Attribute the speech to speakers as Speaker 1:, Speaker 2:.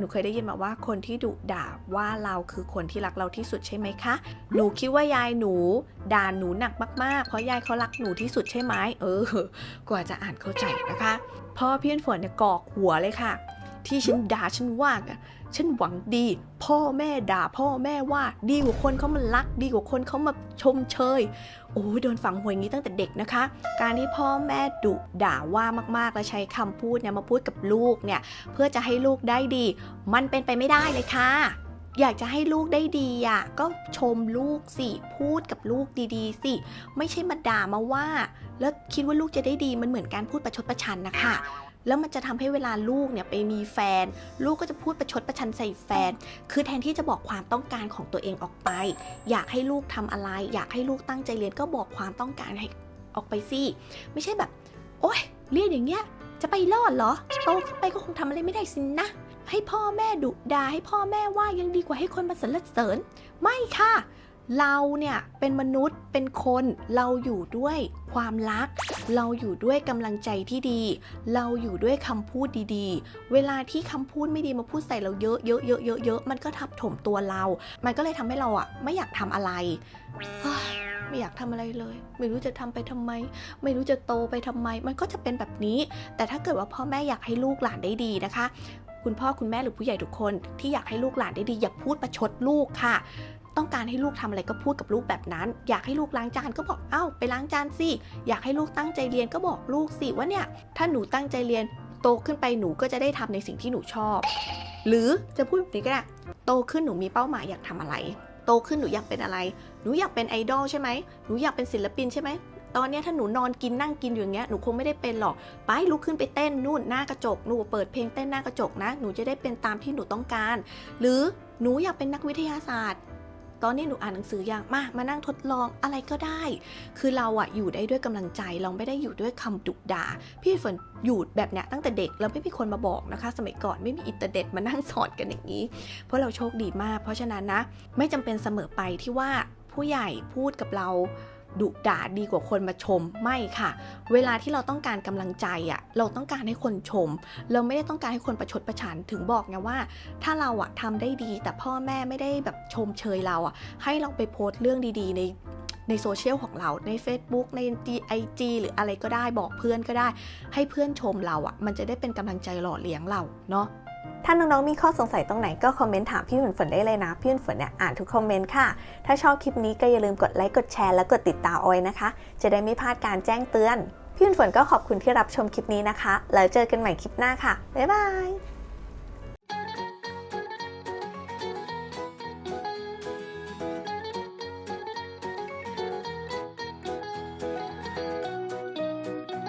Speaker 1: หนูเคยได้ยินมาว่าคนที่ดุด่าว่าเราคือคนที่รักเราที่สุดใช่ไหมคะ หนูคิดว่ายายหนูด่าหนูหนักมากๆ เพราะยายเขารักหนูที่สุดใช่ไหมเออ กว่าจะอ่านเข้าใจนะคะพ่อพี่ฝนเนี่ยกอกหัวเลยค่ะ ที่ฉันด่าฉันว่าอะฉันหวังดี พ่อแม่ด่าพ่อแม่ว่าดีกว่าคนเขามารัก ดีกว่าคนเขามาชมเชย โอ้ยโดนฝังหัวอย่างนี้ตั้งแต่เด็กนะคะ การที่พ่อแม่ดุด่าว่ามากๆ แล้วใช้คำพูดเนี่ยมาพูดกับลูกเนี่ยเพื่อจะให้ลูกได้ดี มันเป็นไปไม่ได้เลยค่ะอยากจะให้ลูกได้ดีอะก็ชมลูกสิ พูดกับลูกดีๆ สิ ไม่ใช่มาด่ามาว่า แล้วคิดว่าลูกจะได้ดีมันเหมือนการพูดประชดประชันนะคะ แล้วมันจะทำให้เวลาลูกเนี่ยไปมีแฟน ลูกก็จะพูดประชดประชันใส่แฟน คือแทนที่จะบอกความต้องการของตัวเองออกไป อยากให้ลูกทำอะไร อยากให้ลูกตั้งใจเรียนก็บอกความต้องการให้ออกไปสิไม่ใช่แบบ โอ๊ยเรียนอย่างเงี้ยจะไปรอดเหรอโตขึ้นไปก็คงทำอะไรไม่ได้สินะ ให้พ่อแม่ดุด่าให้พ่อแม่ว่ายังดีกว่าให้คนมาสรรเสริญ ไม่ค่ะ เราเนี่ยเป็นมนุษย์เป็นคนเราอยู่ด้วยความรัก เราอยู่ด้วยกำลังใจที่ดี เราอยู่ด้วยคำพูดดีๆ เวลาที่คำพูดไม่ดีมาพูดใส่เราเยอะเยอะเยอะเยอะเยอะมันก็ทับถมตัวเรา มันก็เลยทำให้เราอะไม่อยากทำอะไรไม่อยากทำอะไรเลย ไม่รู้จะทำไปทำไม ไม่รู้จะโตไปทำไม มันก็จะเป็นแบบนี้ แต่ถ้าเกิดว่าพ่อแม่อยากให้ลูกหลานได้ดีนะคะ คุณพ่อคุณแม่หรือผู้ใหญ่ทุกคนที่อยากให้ลูกหลานได้ดีอย่าพูดประชดลูกค่ะ ต้องการให้ลูกทำอะไรก็พูดกับลูกแบบนั้น อยากให้ลูกล้างจานก็บอกเอ้าไปล้างจานสิ อยากให้ลูกตั้งใจเรียนก็บอกลูกสิว่าเนี่ยถ้าหนูตั้งใจเรียน โตขึ้นไปหนูก็จะได้ทำในสิ่งที่หนูชอบ หรือจะพูดแบบนี้ก็ได้โตขึ้นหนูมีเป้าหมายอยากทำอะไร โตขึ้นหนูอยากเป็นอะไร หนูอยากเป็นไอดอลใช่ไหมหนูอยากเป็นศิลปินใช่ไหมตอนนี้ถ้าหนูนอนกินนั่งกินอยู่อย่างเงี้ยหนูคงไม่ได้เป็นหรอกไปลุกขึ้นไปเต้นนู่นหน้ากระจกหนูเปิดเพลงเต้นหน้ากระจกนะ หนูจะได้เป็นตามที่หนูต้องการ หรือหนูอยากเป็นนักวิทยาศาสตร์ ตอนนี้หนูอ่านหนังสืออย่างมามานั่งทดลองอะไรก็ได้ คือเราอะอยู่ได้ด้วยกำลังใจเราไม่ได้อยู่ด้วยคำดุด่า พี่ฝนอยู่แบบเนี้ยตั้งแต่เด็กแล้วไม่มีคนมาบอกนะคะ สมัยก่อนไม่มีอินเทอร์เน็ตมานั่งสอนกันอย่างนี้ เพราะเราโชคดีมาก เพราะฉะนั้นนะ ไม่จำเป็นเสมอไปที่ว่าผู้ใหญ่พูดกับเรา ดุด่าดีกว่าคนมาชมไม่ค่ะ เวลาที่เราต้องการกำลังใจอะเราต้องการให้คนชม เราไม่ได้ต้องการให้คนประชดประชันถึงบอกไงว่า ถ้าเราอะทำได้ดีแต่พ่อแม่ไม่ได้แบบชมเชยเราอะให้เราไปโพสต์เรื่องดีๆ ในในโซเชียลของเราใน Facebook ใน IG หรืออะไรก็ได้บอกเพื่อนก็ได้ ให้เพื่อนชมเราอะ มันจะได้เป็นกำลังใจหล่อเลี้ยงเราเนาะ ถ้าน้องๆมีข้อสงสัยตรงไหนก็คอมเมนต์ถามพี่ฝนฝนได้เลยนะ พี่ฝนฝนเนี่ยอ่านทุกคอมเมนต์ค่ะ ถ้าชอบคลิปนี้ก็อย่าลืมกดไลค์ กดแชร์ และกดติดตามออยนะคะ จะได้ไม่พลาดการแจ้งเตือน พี่ฝนฝนก็ขอบคุณที่รับชมคลิปนี้นะคะ แล้วเจอกันใหม่คลิปหน้าค่ะ บ๊ายบาย